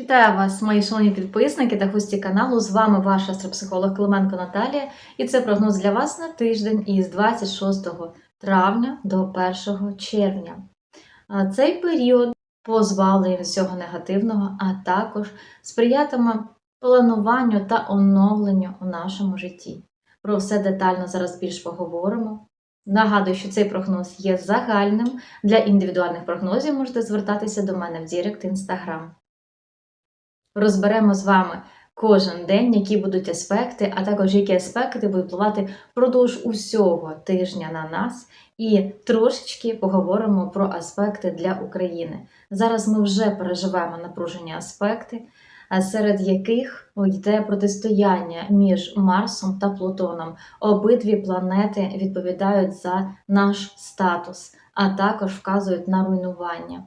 Вітаю вас, мої шановні підписники та гості каналу. З вами ваша астропсихолог Клименко Наталія, і це прогноз для вас на тиждень із 26 травня до 1 червня. Цей період позбавлений всього негативного, а також сприятиме плануванню та оновленню у нашому житті. Про все детально зараз більш поговоримо. Нагадую, що цей прогноз є загальним. Для індивідуальних прогнозів можете звертатися до мене в Дірект Інстаграм. Розберемо з вами кожен день, які будуть аспекти, а також які аспекти будуть впливати впродовж усього тижня на нас, і трошечки поговоримо про аспекти для України. Зараз ми вже переживаємо напружені аспекти, серед яких йде протистояння між Марсом та Плутоном. Обидві планети відповідають за наш статус, а також вказують на руйнування.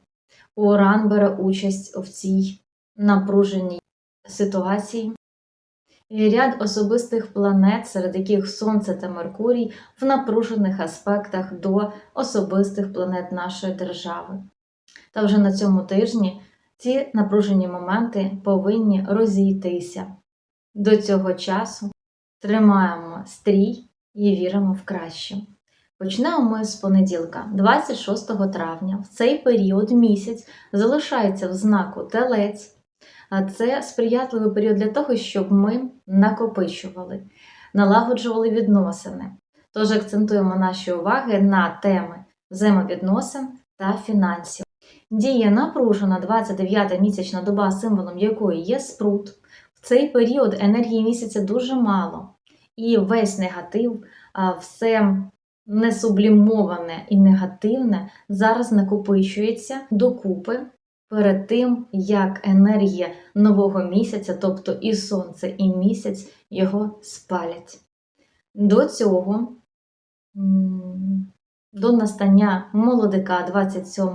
Уран бере участь в цій напруженій ситуації. Ряд особистих планет, серед яких Сонце та Меркурій, в напружених аспектах до особистих планет нашої держави. Та вже на цьому тижні ці напружені моменти повинні розійтися. До цього часу тримаємо стрій і віримо в краще. Почнемо ми з понеділка, 26 травня. В цей період місяць залишається в знаку Телець. Це сприятливий період для того, щоб ми накопичували, налагоджували відносини. Тож акцентуємо наші уваги на теми взаємовідносин та фінансів. Діє напружена 29-та місячна доба, символом якої є спрут. В цей період енергії місяця дуже мало, і весь негатив, все несублімоване і негативне зараз накопичується докупи перед тим, як енергія нового місяця, тобто і сонце, і місяць, його спалять. До цього, до настання молодика 27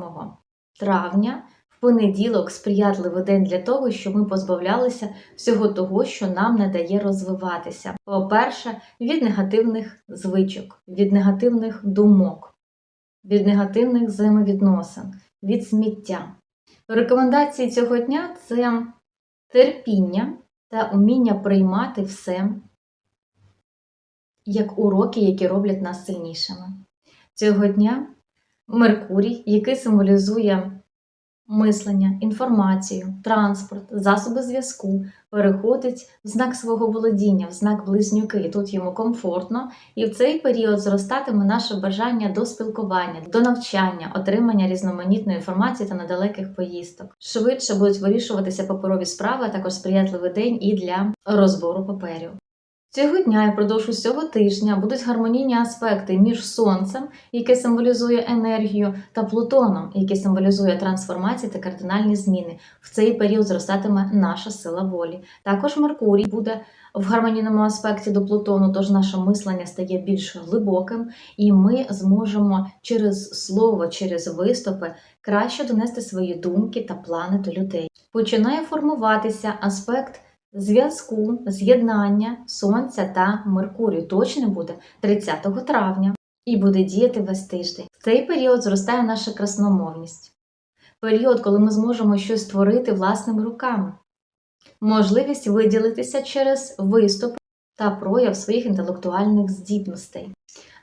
травня, в понеділок сприятливий день для того, щоб ми позбавлялися всього того, що нам не дає розвиватися. По-перше, від негативних звичок, від негативних думок, від негативних взаємовідносин, від сміття. Рекомендації цього дня це терпіння та уміння приймати все як уроки, які роблять нас сильнішими. Цього дня Меркурій, який символізує мислення, інформацію, транспорт, засоби зв'язку, переходить в знак свого володіння, в знак близнюки. Тут йому комфортно, і в цей період зростатиме наше бажання до спілкування, до навчання, отримання різноманітної інформації та недалеких поїздок. Швидше будуть вирішуватися паперові справи, а також сприятливий день і для розбору паперів. Цього дня і впродовж усього тижня будуть гармонійні аспекти між сонцем, яке символізує енергію, та Плутоном, який символізує трансформації та кардинальні зміни. В цей період зростатиме наша сила волі. Також Меркурій буде в гармонійному аспекті до Плутону, тож наше мислення стає більш глибоким, і ми зможемо через слово, через виступи краще донести свої думки та плани до людей. Починає формуватися аспект зв'язку, з'єднання Сонця та Меркурію. Точно буде 30 травня і буде діяти весь тиждень. В цей період зростає наша красномовність. Період, коли ми зможемо щось створити власними руками. Можливість виділитися через виступ та прояв своїх інтелектуальних здібностей.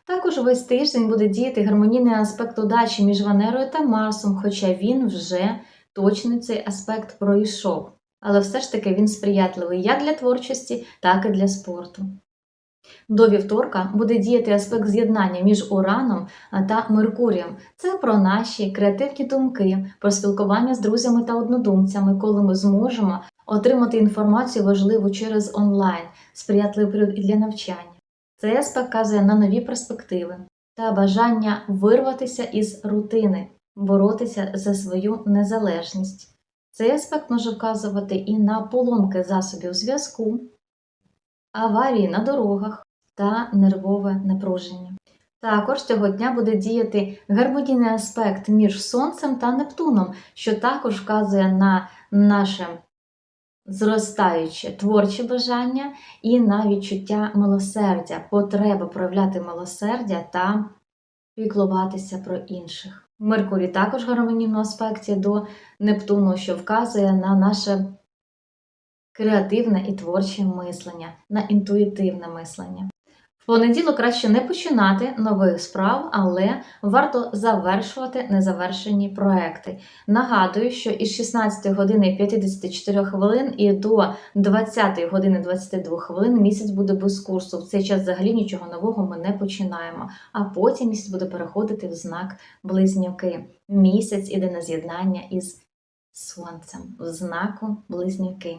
Також весь тиждень буде діяти гармонійний аспект удачі між Венерою та Марсом, хоча він вже точно цей аспект пройшов але все ж таки він сприятливий як для творчості, так і для спорту. До вівторка буде діяти аспект з'єднання між Ураном та Меркурієм. Це про наші креативні думки, про спілкування з друзями та однодумцями, коли ми зможемо отримати інформацію важливу через онлайн, сприятливий період і для навчання. Цей аспект вказує на нові перспективи та бажання вирватися із рутини, боротися за свою незалежність. Цей аспект може вказувати і на поломки засобів зв'язку, аварії на дорогах та нервове напруження. Також цього дня буде діяти гармонійний аспект між Сонцем та Нептуном, що також вказує на наше зростаюче творче бажання і на відчуття милосердя, потреба проявляти милосердя та піклуватися про інших. Меркурій також гармонійно аспекті до Нептуну, що вказує на наше креативне і творче мислення, на інтуїтивне мислення. В понеділок краще не починати нових справ, але варто завершувати незавершені проекти. Нагадую, що із 16 години 54 хвилин і до 20 години 22 хвилин місяць буде без курсу. В цей час взагалі нічого нового ми не починаємо. А потім місяць буде переходити в знак близнюки. Місяць іде на з'єднання із сонцем в знаку близнюки.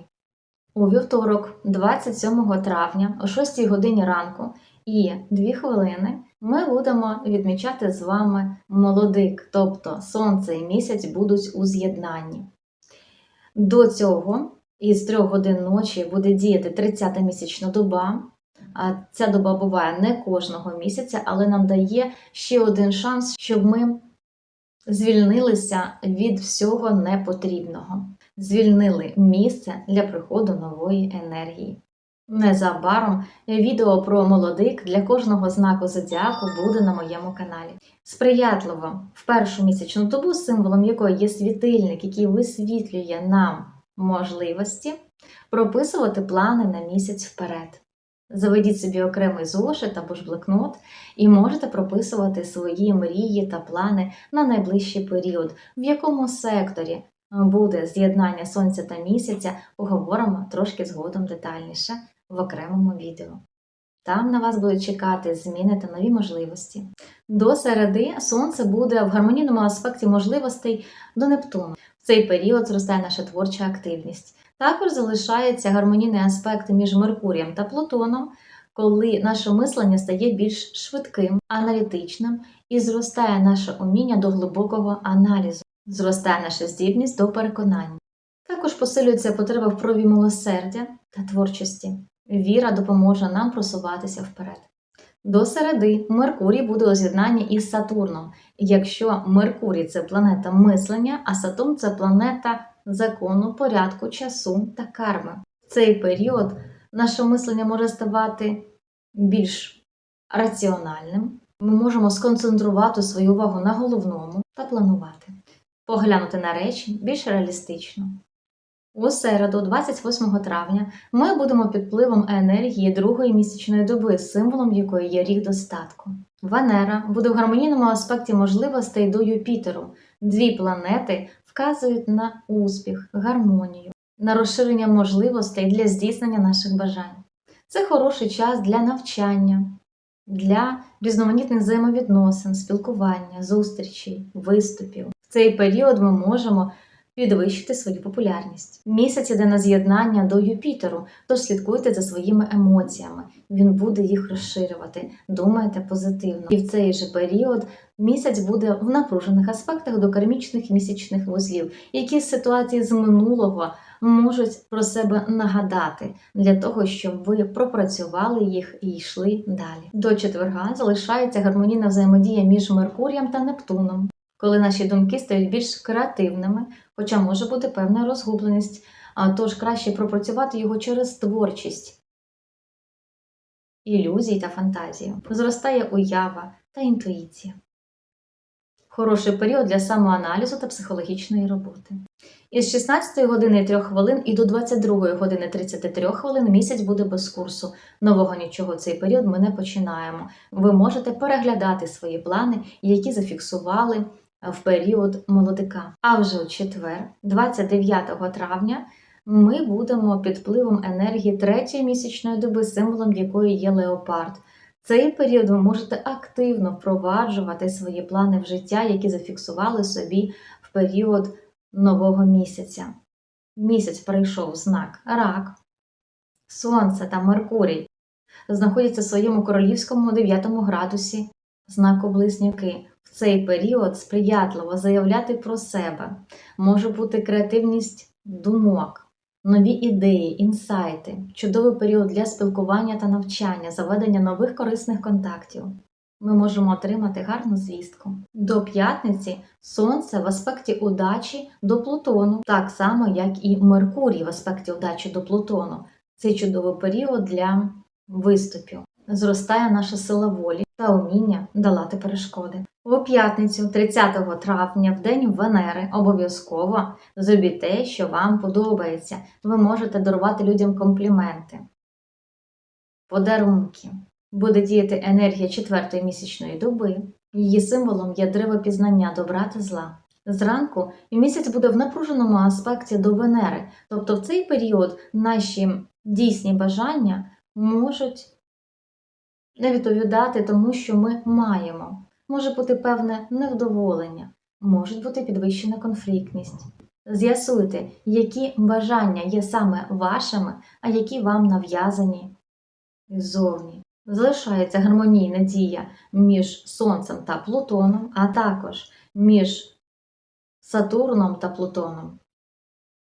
У вівторок, 27 травня, о 6 годині ранку і 2 хвилини ми будемо відмічати з вами молодик, тобто сонце і місяць будуть у з'єднанні. До цього із 3 годин ночі буде діяти 30-та місячна доба. Ця доба буває не кожного місяця, але нам дає ще один шанс, щоб ми звільнилися від всього непотрібного, звільнили місце для приходу нової енергії. Незабаром відео про молодик для кожного знаку зодіаку буде на моєму каналі. Сприятливо в першу місячну добу, символом якої є світильник, який висвітлює нам можливості, прописувати плани на місяць вперед. Заведіть собі окремий зошит або ж блокнот і можете прописувати свої мрії та плани на найближчий період, в якому секторі буде з'єднання сонця та місяця, поговоримо трошки згодом детальніше в окремому відео. Там на вас будуть чекати зміни та нові можливості. До середи сонце буде в гармонійному аспекті можливостей до Нептуну. В цей період зростає наша творча активність. Також залишається гармонійний аспект між Меркурієм та Плутоном, коли наше мислення стає більш швидким, аналітичним і зростає наше уміння до глибокого аналізу, зростає наша здібність до переконання. Також посилюється потреба в прові милосердя та творчості. Віра допоможе нам просуватися вперед. До середи Меркурій буде у з'єднанні із Сатурном. Якщо Меркурій це планета мислення, а Сатурн це планета закону, порядку, часу та карми. В цей період наше мислення може ставати більш раціональним. Ми можемо сконцентрувати свою увагу на головному та планувати, поглянути на речі більш реалістично. У середу, 28 травня, ми будемо під впливом енергії другої місячної доби, символом якої є рік достатку. Венера буде в гармонійному аспекті можливостей до Юпітеру. Дві планети вказують на успіх, гармонію, на розширення можливостей для здійснення наших бажань. Це хороший час для навчання, для різноманітних взаємовідносин, спілкування, зустрічей, виступів. В цей період ми можемо підвищити свою популярність. Місяць іде на з'єднання до Юпітеру, тож слідкуйте за своїми емоціями. Він буде їх розширювати. Думайте позитивно. І в цей же період місяць буде в напружених аспектах до кармічних місячних вузлів, які ситуації з минулого можуть про себе нагадати для того, щоб ви пропрацювали їх і йшли далі. До четверга залишається гармонійна взаємодія між Меркурієм та Нептуном. Коли наші думки стають більш креативними, хоча може бути певна розгубленість, тож краще пропрацювати його через творчість, ілюзії та фантазію. Зростає уява та інтуїція. Хороший період для самоаналізу та психологічної роботи. Із 16 години 3 хвилин і до 22 години 33 хвилин місяць буде без курсу. Нового нічого цей період ми не починаємо. Ви можете переглядати свої плани, які зафіксували в період молодика. А вже у четвер, 29 травня, ми будемо під впливом енергії третьої місячної доби, символом якої є леопард. Цей період ви можете активно впроваджувати свої плани в життя, які зафіксували собі в період нового місяця. Місяць прийшов знак рак, Сонце та Меркурій знаходяться в своєму королівському 9 градусі знаку близнюки. В цей період сприятливо заявляти про себе, може бути креативність думок, нові ідеї, інсайти, чудовий період для спілкування та навчання, заведення нових корисних контактів. Ми можемо отримати гарну звістку. До п'ятниці Сонце в аспекті удачі до Плутону, так само, як і Меркурій в аспекті удачі до Плутону. Це чудовий період для виступів. Зростає наша сила волі та уміння долати перешкоди. У п'ятницю, 30 травня, в день Венери, обов'язково зробіть те, що вам подобається. Ви можете дарувати людям компліменти, подарунки. Буде діяти енергія четвертої місячної доби. Її символом є древо пізнання добра та зла. Зранку місяць буде в напруженому аспекті до Венери, тобто в цей період наші дійсні бажання можуть не відповідати тому, що ми маємо. Може бути певне невдоволення, може бути підвищена конфліктність. З'ясуйте, які бажання є саме вашими, а які вам нав'язані ззовні. Залишається гармонійна дія між Сонцем та Плутоном, а також між Сатурном та Плутоном,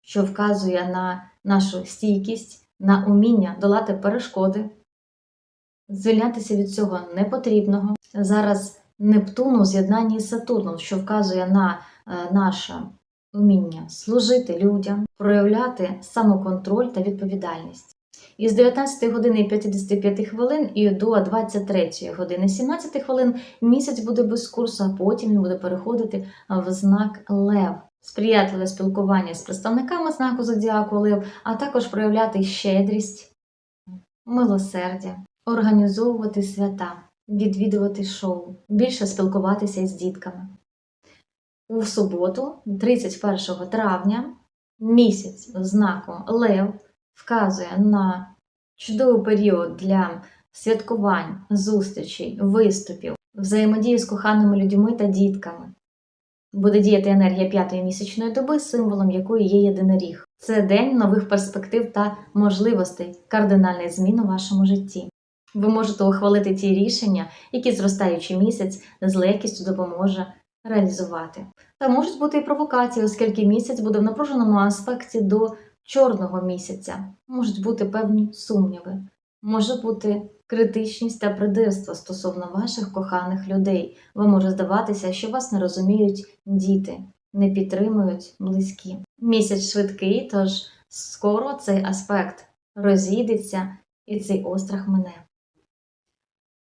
що вказує на нашу стійкість, на уміння долати перешкоди. Звільнятися від цього не потрібного. Зараз Нептун у з'єднанні з Сатурном, що вказує на е, наше уміння служити людям, проявляти самоконтроль та відповідальність. Із 19 години 55 хвилин і до 23 години 17 хвилин місяць буде без курсу, а потім він буде переходити в знак Лев. Сприятливе спілкування з представниками знаку Зодіаку Лев, а також проявляти щедрість, милосердя, організовувати свята, відвідувати шоу, більше спілкуватися із дітками. У суботу, 31 травня, місяць знаку Лев вказує на чудовий період для святкувань, зустрічей, виступів, взаємодії з коханими людьми та дітками. Буде діяти енергія п'ятої місячної доби, символом якої є єдиноріг. Це день нових перспектив та можливостей, кардинальних змін у вашому житті. Ви можете ухвалити ті рішення, які зростаючий місяць з легкістю допоможе реалізувати. Та можуть бути і провокації, оскільки місяць буде в напруженому аспекті до чорного місяця, можуть бути певні сумніви, може бути критичність та придирство стосовно ваших коханих людей. Ви може здаватися, що вас не розуміють діти, не підтримують близькі. Місяць швидкий, тож скоро цей аспект розійдеться і цей острах мине.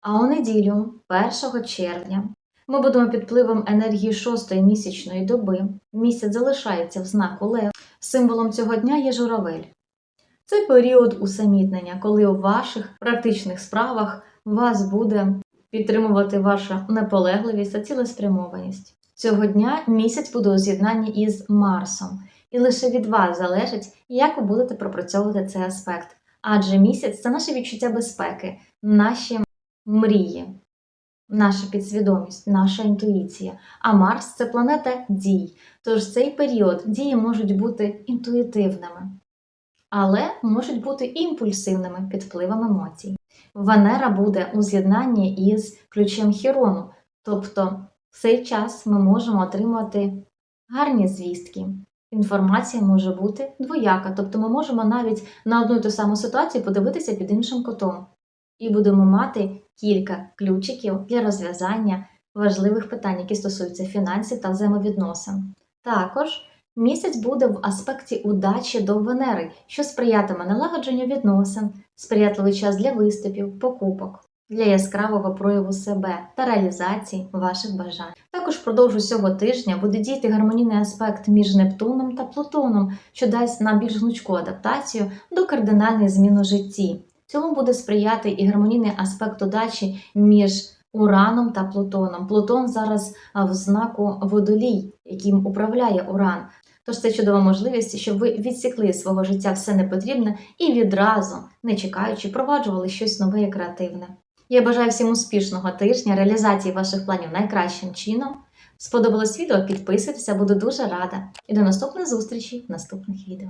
А у неділю, 1 червня, ми будемо під впливом енергії шостої місячної доби. Місяць залишається в знаку Лев. Символом цього дня є журавель. Це період усамітнення, коли у ваших практичних справах вас буде підтримувати ваша наполегливість та цілеспрямованість. Цього дня місяць буде у з'єднанні із Марсом, і лише від вас залежить, як ви будете пропрацьовувати цей аспект. Адже місяць це наше відчуття безпеки, наші мрії, наша підсвідомість, наша інтуїція. А Марс це планета дій. Тож цей період дії можуть бути інтуїтивними, але можуть бути імпульсивними під впливом емоцій. Венера буде у з'єднанні із ключем Хірону, тобто в цей час ми можемо отримати гарні звістки. Інформація може бути двояка, тобто ми можемо навіть на одну і ту саму ситуацію подивитися під іншим котом. І будемо мати кілька ключиків для розв'язання важливих питань, які стосуються фінансів та взаємовідносин. Також місяць буде в аспекті удачі до Венери, що сприятиме налагодженню відносин, сприятливий час для виступів, покупок, для яскравого прояву себе та реалізації ваших бажань. Також впродовж усього тижня буде діяти гармонійний аспект між Нептуном та Плутоном, що дасть нам більш гнучку адаптацію до кардинальних змін у житті. Цьому буде сприяти і гармонійний аспект удачі між Ураном та Плутоном. Плутон зараз в знаку водолій, яким управляє Уран. Тож це чудова можливість, щоб ви відсікли свого життя все непотрібне і відразу, не чекаючи, впроваджували щось нове і креативне. Я бажаю всім успішного тижня, реалізації ваших планів найкращим чином. Сподобалось відео? Підписуйтеся, буду дуже рада. І до наступних зустрічей в наступних відео.